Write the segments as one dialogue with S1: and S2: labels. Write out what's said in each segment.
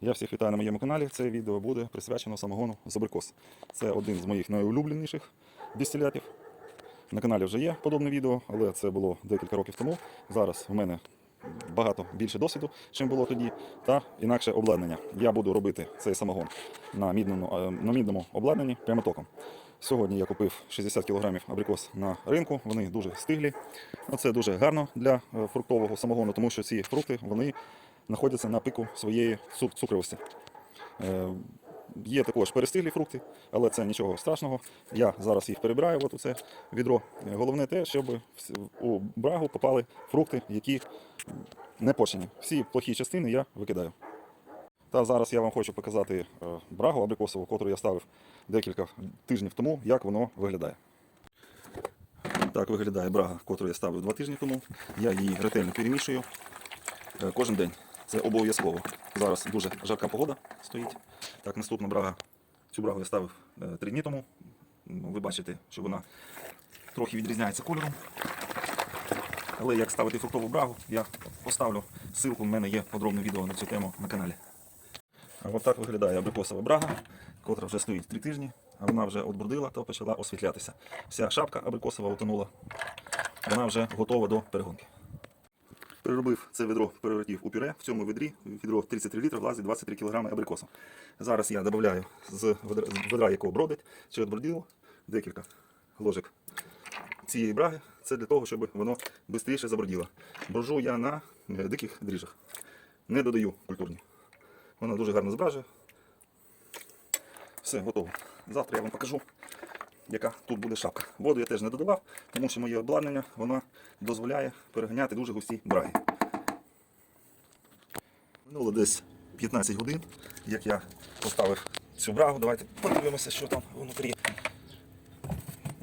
S1: Я всіх вітаю на моєму каналі. Це відео буде присвячено самогону з абрикос. Це один з моїх найулюбленіших дистилятів. На каналі вже є подобне відео, але це було декілька років тому. Зараз в мене багато більше досвіду, чим було тоді, та інакше обладнання. Я буду робити цей самогон на мідному, е, на мідному обладнанні прямотоком. Сьогодні я купив 60 кг абрикос на ринку, вони дуже стиглі. Це дуже гарно для е, фруктового самогону, тому що ці фрукти вони знаходяться на пику своєї цу- цукровості. Е, Є також перестиглі фрукти, але це нічого страшного. Я зараз їх перебираю от у це відро. Е, Головне те, щоб у брагу попали фрукти, які не почені. Всі плохі частини я викидаю. Та зараз я вам хочу показати е, брагу абрикосову, яку я ставив декілька тижнів тому, як воно виглядає. Так виглядає брага, яку я ставив два тижні тому. Я її ретельно перемішую кожен день. Це обов'язково. Зараз дуже жарка погода стоїть. Так, наступна брага. Цю брагу я ставив е, три дні тому. Ну, Ви бачите, що вона трохи відрізняється кольором. Але як ставити фруктову брагу, я поставлю ссылку, в мене є подробне відео на цю тему на каналі. От так виглядає абрикосова брага, котра вже стоїть три тижні, а вона вже отбрудила та почала освітлятися. Вся шапка абрикосова утонула. Вона вже готова до перегонки. Переробив це відро перевертів у пюре. В цьому відрі відро 33 літри влазить 23 кг абрикосу. Зараз я додаю з ведра, якого бродить, чи отбродило декілька ложок цієї браги. Це для того, щоб воно швидше заброділо. Брожу я на е, диких дріжджах. Не додаю культурні. Вона дуже гарно збражує. Все, готово. Завтра я вам покажу, яка тут буде шапка. Воду я теж не додавав, тому що моє обладнання вона дозволяє переганяти дуже густі браги. Минуло десь 15 годин, як я поставив цю брагу. Давайте подивимося, що там внутрі.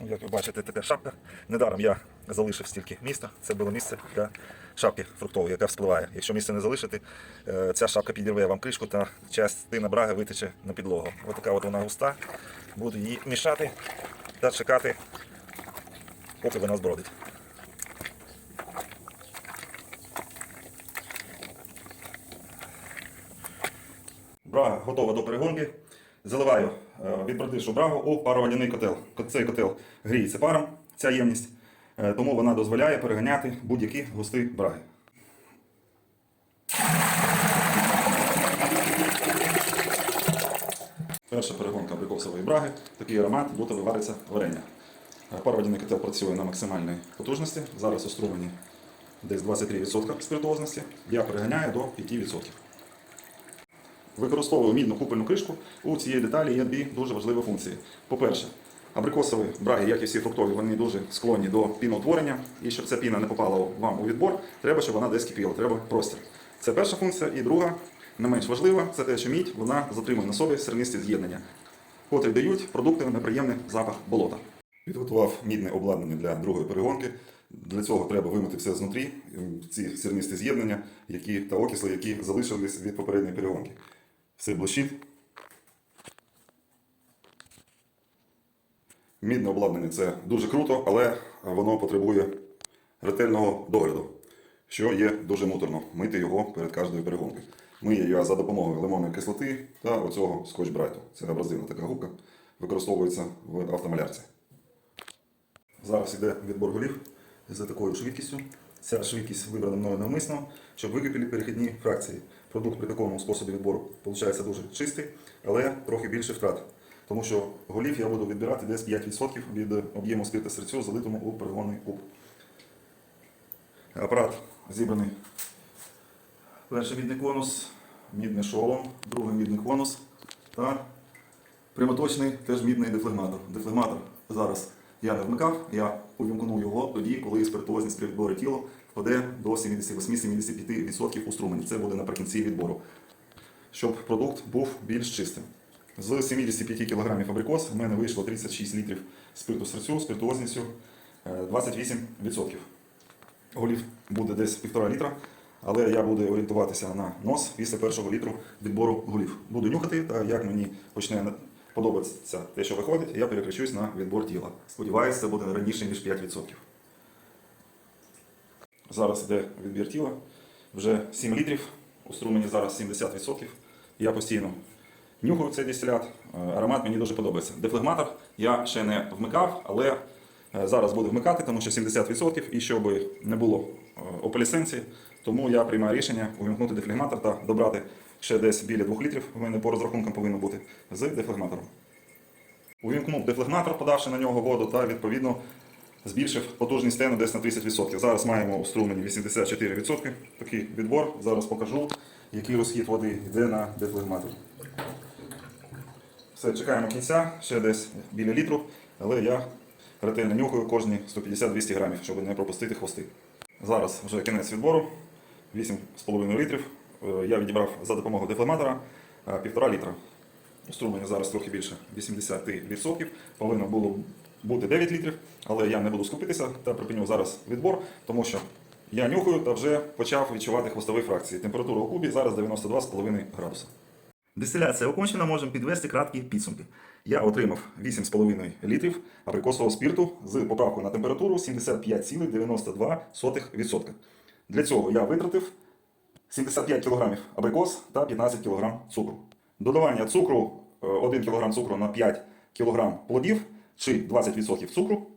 S1: Ну, Як ви бачите, така шапка. Недаром я залишив стільки міста. Це було місце для шапки фруктової, яка вспливає. Якщо місце не залишити, е, ця шапка підірве вам кришку та частина браги витече на підлогу. Ось така от вона густа. Буду її мішати та чекати, поки вона збродить. Брага готова до перегонки. Заливаю е, відбродившу брагу у пароводяний котел. Цей котел гріється паром, ця ємність, е, тому вона дозволяє переганяти будь-які густи браги. Перша перегонка абрикосової браги. Такий аромат, будто вивариться варення. Пароводяний котел працює на максимальній потужності. Зараз у струмені десь 23% спиртуозності. Я переганяю до 5%. Використовую мідну купольну кришку. У цієї деталі є дві дуже важливі функції. По-перше, абрикосові браги, як і всі фруктові, вони дуже склонні до піноутворення. І щоб ця піна не попала вам у відбор, треба, щоб вона десь кипіла, треба простір. Це перша функція. І друга, не менш важлива, це те, що мідь вона затримує на собі сернисті з'єднання, котрі дають продукти неприємний запах болота. Підготував мідне обладнання для другої перегонки. Для цього треба вимити все знутрі, ем, ці сірнисті з'єднання які, та окисли, які залишились від попередньої перегонки. Все блищить. Мідне обладнання це дуже круто, але воно потребує ретельного догляду, що є дуже муторно мити його перед кожною перегонкою. Мию я за допомогою лимонної кислоти та оцього скотч-брайту. Це абразивна така губка, використовується в автомалярці. Зараз йде відбор голів за такою швидкістю. Ця швидкість вибрана мною навмисно, щоб википіли перехідні фракції. Продукт при такому способі відбору виходить дуже чистий, але трохи більше втрат. Тому що голів я буду відбирати десь 5% від об'єму спирта серцю, залитому у перегонний куб. Апарат зібраний. Перший мідний конус, мідний шолом, другий мідний конус та прямоточний теж мідний дефлегматор. Дефлегматор зараз я не вмикав, я увімкну його тоді, коли спиртуозність при відборі тіла впаде до 78-75% у струмені. Це буде наприкінці відбору. Щоб продукт був більш чистим. З 75 кг абрикос в мене вийшло 36 літрів спирту серцю, е, 28%. Голів буде десь 1,5 літра, але я буду орієнтуватися на нос після першого літру відбору голів. Буду нюхати, та як мені почне подобатися те, що виходить, я переключусь на відбор тіла. Сподіваюся, це буде раніше, ніж 5%. Зараз йде відбір тіла. Вже 7 літрів. У струмені зараз 70%. Я постійно нюхаю цей дистилят. Е, Аромат мені дуже подобається. Дефлегматор я ще не вмикав, але зараз буду вмикати, тому що 70% і щоб не було е, ополісенції, тому я приймаю рішення увімкнути дефлегматор та добрати ще десь біля 2 літрів. У мене по розрахункам повинно бути з дефлегматором. Увімкнув дефлегматор, подавши на нього воду, та відповідно збільшив потужність тену десь на 30%. Зараз маємо у струмені 84%. Такий відбор. Зараз покажу, який розхід води йде на дефлегматор. Все, чекаємо кінця, ще десь біля літру, але я ретельно нюхаю кожні 150-200 грамів, щоб не пропустити хвости. Зараз вже кінець відбору, 8,5 літрів. Е, Я відібрав за допомогою дефлематора 1,5 літра. У зараз трохи більше 80%. Повинно було бути 9 літрів, але я не буду скупитися та припиню зараз відбор, тому що я нюхаю та вже почав відчувати хвостові фракції. Температура у кубі зараз 92,5 градуса. Дистиляція окончена, можемо підвести краткі підсумки. Я отримав 8,5 літрів абрикосового спирту з поправкою на температуру 75,92%. Для цього я витратив 75 кг абрикос та 15 кг цукру. Додавання цукру е, 1 кг цукру на 5 кг плодів чи 20% цукру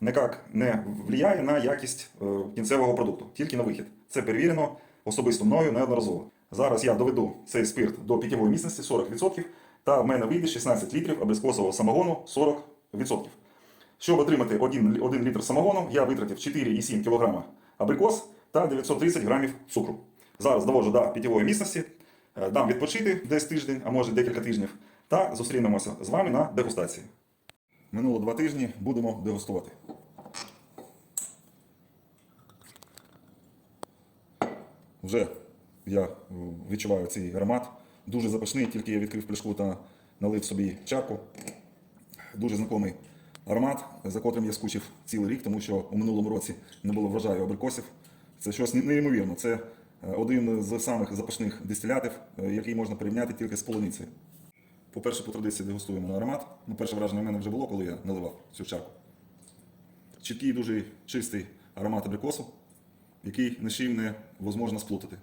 S1: ніяк не впливає на якість е, кінцевого продукту, тільки на вихід. Це перевірено особисто мною неодноразово. Зараз я доведу цей спирт до питьової міцності 40%, та в мене вийде 16 літрів абрикосового самогону 40%. Щоб отримати 1, 1 літр самогону, я витратив 4,7 кг абрикос та 930 грамів цукру. Зараз доводжу до питьової міцності, е, дам відпочити десь тиждень, а може декілька тижнів, та зустрінемося з вами на дегустації. Минуло два тижні, будемо дегустувати. Вже я відчуваю цей аромат. Дуже запашний, тільки я відкрив пляшку та налив собі чарку. Дуже знайомий аромат, за котрим я скучив цілий рік, тому що у минулому році не було врожаю абрикосів. Це щось неймовірно. Це е, один з самих запашних дистилятів, е, який можна порівняти тільки з полуницею. По-перше, по традиції дегустуємо на аромат. Ну, перше враження в мене вже було, коли я наливав цю чарку. Чіткий, дуже чистий аромат абрикосу, який ні з не можна сплутати.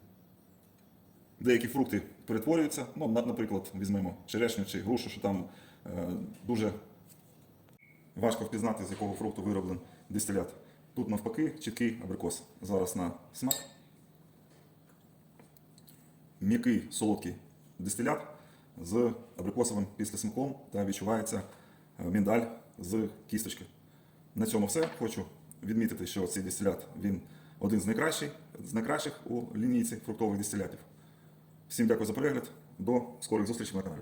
S1: Деякі фрукти перетворюються. Ну, наприклад, візьмемо черешню чи грушу, що там е, дуже важко впізнати, з якого фрукту вироблений дистилят. Тут навпаки чіткий абрикос. Зараз на смак. М'який солодкий дистилят з абрикосовим післясмаком та відчувається е, міндаль з кісточки. На цьому все. Хочу відмітити, що цей дистилят він один з найкращих, з найкращих у лінійці фруктових дистилятів. Всім дякую за перегляд. До скорих зустрічей на каналі.